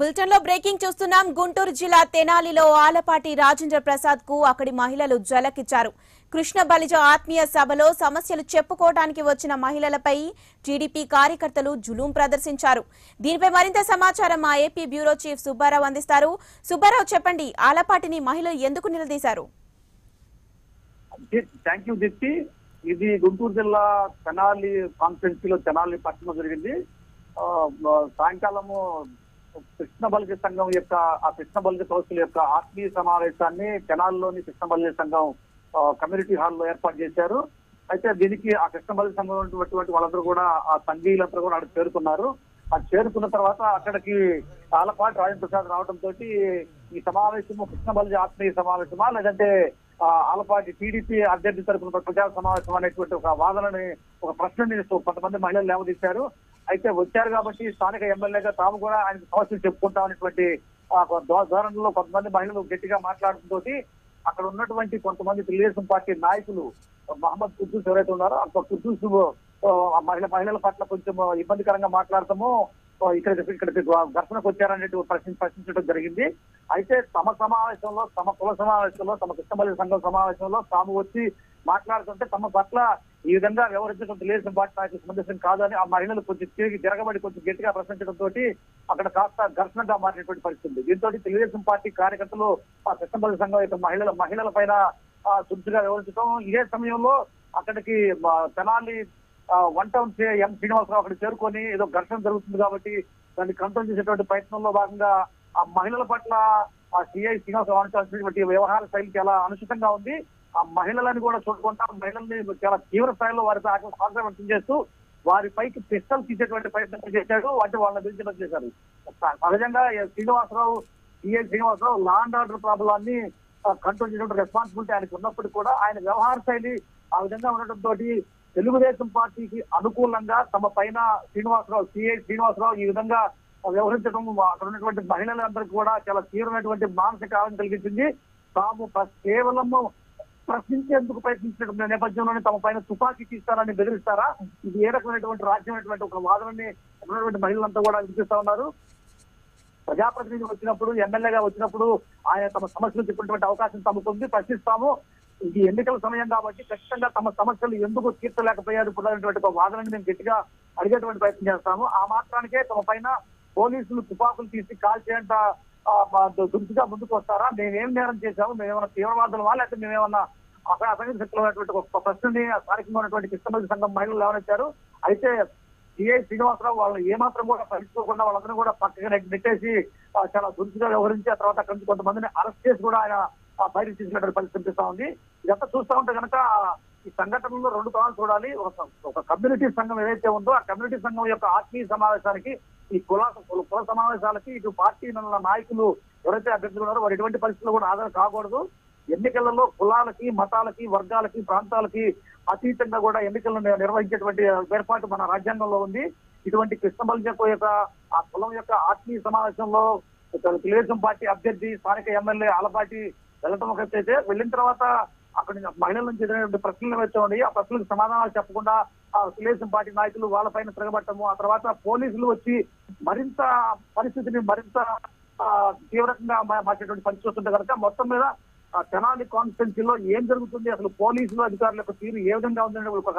బులెటిన్లో బ్రేకింగ్ చూస్తున్నాం. గుంటూరు జిల్లా తెనాలిలో ఆలపాటి రాజేంద్ర ప్రసాద్కు అక్కడి మహిళలు జలకిచ్చారు. కృష్ణ బలిజ ఆత్మీయ సభలో సమస్యలు చెప్పుకోవడానికి వచ్చిన మహిళలపై టీడీపీ కార్యకర్తలు జులూం ప్రదర్శించారు. దీనిపై మరింత సమాచారం మా ఏపీ బ్యూరో చీఫ్ సుబ్బారావు అందిస్తారు. సుబ్బారావు చెప్పండి ఆలపాటిని మహిళలు ఎందుకు నిలదీశారు? థ్యాంక్ యూ ఇది గుంటూరు జిల్లా తెనాలి కాన్ఫరెన్స్లో తెనాలి జరిగింది. సాయంకాలము కృష్ణ బల్గి సంఘం యొక్క ఆ కృష్ణ బల్గి కౌన్సిల్ యొక్క ఆత్మీయ సమావేశాన్ని తెనాలిలోని కృష్ణ బల్గి సంఘం కమ్యూనిటీ హాల్లో ఏర్పాటు చేశారు. అయితే దీనికి ఆ కృష్ణ బల్గి సంఘం ఉన్నటువంటి వాళ్ళందరూ కూడా ఆ సంఘీయులందరూ కూడా అక్కడ చేరుకున్నారు. ఆ చేరుకున్న తర్వాత అక్కడికి ఆలపాటి రాజేంద్ర ప్రసాద్ రావడంతో ఈ సమావేశము కృష్ణ బల్జీ ఆత్మీయ సమావేశమా లేదంటే ఆ, ఆలపాటి టీడీపీ అభ్యర్థి తరపున ప్రచార సమావేశం అనేటువంటి ఒక వాదనని ఒక ప్రశ్నని కొంతమంది మహిళలు లేవదీశారు. అయితే వచ్చారు కాబట్టి స్థానిక ఎమ్మెల్యేగా తాము కూడా ఆయన సమస్యలు చెప్పుకుంటాం అనేటువంటి ధోరణిలో కొంతమంది మహిళలు గట్టిగా మాట్లాడుతుంతో అక్కడ ఉన్నటువంటి కొంతమంది తెలుగుదేశం పార్టీ నాయకులు మహమ్మద్ కుద్దూస్ ఎవరైతే ఉన్నారో అంత కుద్దూస్ ఆ, మహిళ మహిళల పట్ల కొంచెం ఇబ్బందికరంగా మాట్లాడతాము ఇక్కడ ఇక్కడికి ఘర్షణకు వచ్చారనేది ప్రశ్న ప్రశ్నించడం జరిగింది. అయితే తమ సమావేశంలో తమ కుల సమావేశంలో తమ కృష్ణమల్లి సంఘం సమావేశంలో తాము వచ్చి మాట్లాడుతుంటే తమ పట్ల ఈ విధంగా వ్యవహరించడం తెలుగుదేశం పార్టీ నాకు సమంజసం కాదని ఆ మహిళలు కొంచెం తిరిగి తిరగబడి కొంచెం గట్టిగా ప్రశ్నించడంతో అక్కడ కాస్త ఘర్షణగా మారినటువంటి పరిస్థితి దీంతో తెలుగుదేశం పార్టీ కార్యకర్తలు ఆ కృష్ణబలి సంఘం యొక్క మహిళల మహిళల పైన ఆ, వ్యవహరించడం. ఇదే సమయంలో అక్కడికి తెనాలి వన్ టౌన్ చే- ఎం శ్రీనివాసరావు అక్కడ చేరుకొని ఏదో ఘర్షణ జరుగుతుంది కాబట్టి దాన్ని కంట్రోల్ చేసేటువంటి ప్రయత్నంలో భాగంగా ఆ మహిళల పట్ల ఆ సిఐ శ్రీనివాసరావు అనుసరించినటువంటి వ్యవహార శైలి చాలా అనుచితంగా ఉంది. ఆ మహిళలని కూడా చూడకుండా మహిళల్ని చాలా తీవ్ర స్థాయిలో వారిపై ఆగ్రహం ఆగ్రహం వ్యక్తం చేస్తూ వారి పైకి పిస్టల్ తీసేటువంటి ప్రయత్నం చేశాడు వాటి వాళ్ళని విడుదల చేశారు. సహజంగా Srinivasarao CI Srinivasarao law and order ప్రాబ్లాన్ని control చేసిన రెస్పాన్సిబిలిటీ ఆయనకు ఉన్నప్పుడు కూడా ఆయన వ్యవహార శైలి ఆ విధంగా ఉండటంతో తెలుగుదేశం పార్టీకి అనుకూలంగా తమ పైన శ్రీనివాసరావు సిఐ శ్రీనివాసరావు ఈ విధంగా వ్యవహరించడం అక్కడ ఉన్నటువంటి మహిళలందరికీ కూడా చాలా తీవ్రమైనటువంటి మానసిక ఆనందం కలిగించింది. తాము కేవలము ప్రశ్నించేందుకు ప్రయత్నించిన నేపథ్యంలోనే తమ పైన తుపాకీ తీస్తారని బెదిరిస్తారా? ఇది ఏ రకమైనటువంటి రాజ్యమైనటువంటి ఒక వాదనని ఉన్నటువంటి మహిళలంతా కూడా వినిపిస్తా ఉన్నారు. ప్రజాప్రతినిధి వచ్చినప్పుడు ఎమ్మెల్యేగా వచ్చినప్పుడు ఆయన తమ సమస్యలు చెప్పినటువంటి అవకాశం తమకు ఉంది ప్రశ్నిస్తాము. ఇది ఎన్నికల సమయం కాబట్టి ఖచ్చితంగా తమ సమస్యలు ఎందుకు తీర్చలేకపోయారు ఇప్పుడు ఒక వాదనని మేము గట్టిగా అడిగేటువంటి ప్రయత్నం చేస్తాము. ఆ మాత్రానికే తమ పైన పోలీసులు తుపాకులు తీసి కాల్ చేయంత దుర్తిగా ముందుకు వస్తారా? మేమేం నేరం చేశాము? మేమేమన్నా తీవ్రవాదులమా? లేకపోతే మేమేమన్నా అక్కడ అసంఘిత శక్తులు ఉన్నటువంటి ఒక ప్రశ్నని ఆ స్థానికంగా ఉన్నటువంటి కృష్ణమల్లి సంఘం మహిళలు లేవనెత్తారు అయితే సిఐ శ్రీనివాసరావు వాళ్ళు ఏమాత్రం కూడా పట్టించుకోకుండా వాళ్ళందరూ కూడా పక్కగా నెట్టేసి చాలా దురుసుగా వ్యవహరించి ఆ తర్వాత అక్కడి నుంచి కొంతమందిని అరెస్ట్ చేసి కూడా ఆయన ఆ, బయటకు తీసుకున్నటువంటి పరిస్థితి కనిపిస్తా ఉంది. ఇదంతా చూస్తా ఉంటే కనుక ఈ సంఘటనలో రెండు కోణాలు చూడాలి. ఒక కమ్యూనిటీ సంఘం ఏదైతే ఉందో ఆ కమ్యూనిటీ సంఘం యొక్క ఆత్మీయ సమావేశానికి ఈ కుల కుల- కుల సమావేశాలకి ఇటు పార్టీ నాయకులు ఎవరైతే అభ్యర్థులు ఉన్నారో వారు ఎటువంటి పరిస్థితుల్లో కూడా ఆధారం కాకూడదు. ఎన్నికలలో కులాలకి మతాలకి వర్గాలకి ప్రాంతాలకి అతీతంగా కూడా ఎన్నికలను నిర్వహించేటువంటి ఏర్పాటు మన రాజ్యాంగంలో ఉంది. ఇటువంటి కృష్ణబల్జకు యొక్క ఆ కులం యొక్క ఆత్మీయ సమావేశంలో తెలుగుదేశం పార్టీ అభ్యర్థి స్థానిక ఎమ్మెల్యే ఆలపాటి వెళ్ళటం ఒక అయితే వెళ్ళిన తర్వాత అక్కడ నుంచి మహిళల నుంచి ఎదురైనటువంటి ప్రశ్నలు వచ్చామండి ఆ ప్రశ్నలకు సమాధానాలు చెప్పకుండా ఆ తెలుగుదేశం పార్టీ నాయకులు వాళ్ళపైన తిరగబట్టము. ఆ తర్వాత పోలీసులు వచ్చి మరింత పరిస్థితిని మరింత తీవ్రంగా మార్చేటువంటి పరిస్థితి వస్తుంటే కనుక మొత్తం మీద తెనాలి కాన్స్టిట్యున్సీలో ఏం జరుగుతుంది? అసలు పోలీసులు అధికారుల యొక్క తీరు ఏ విధంగా ఉందంటే ఒక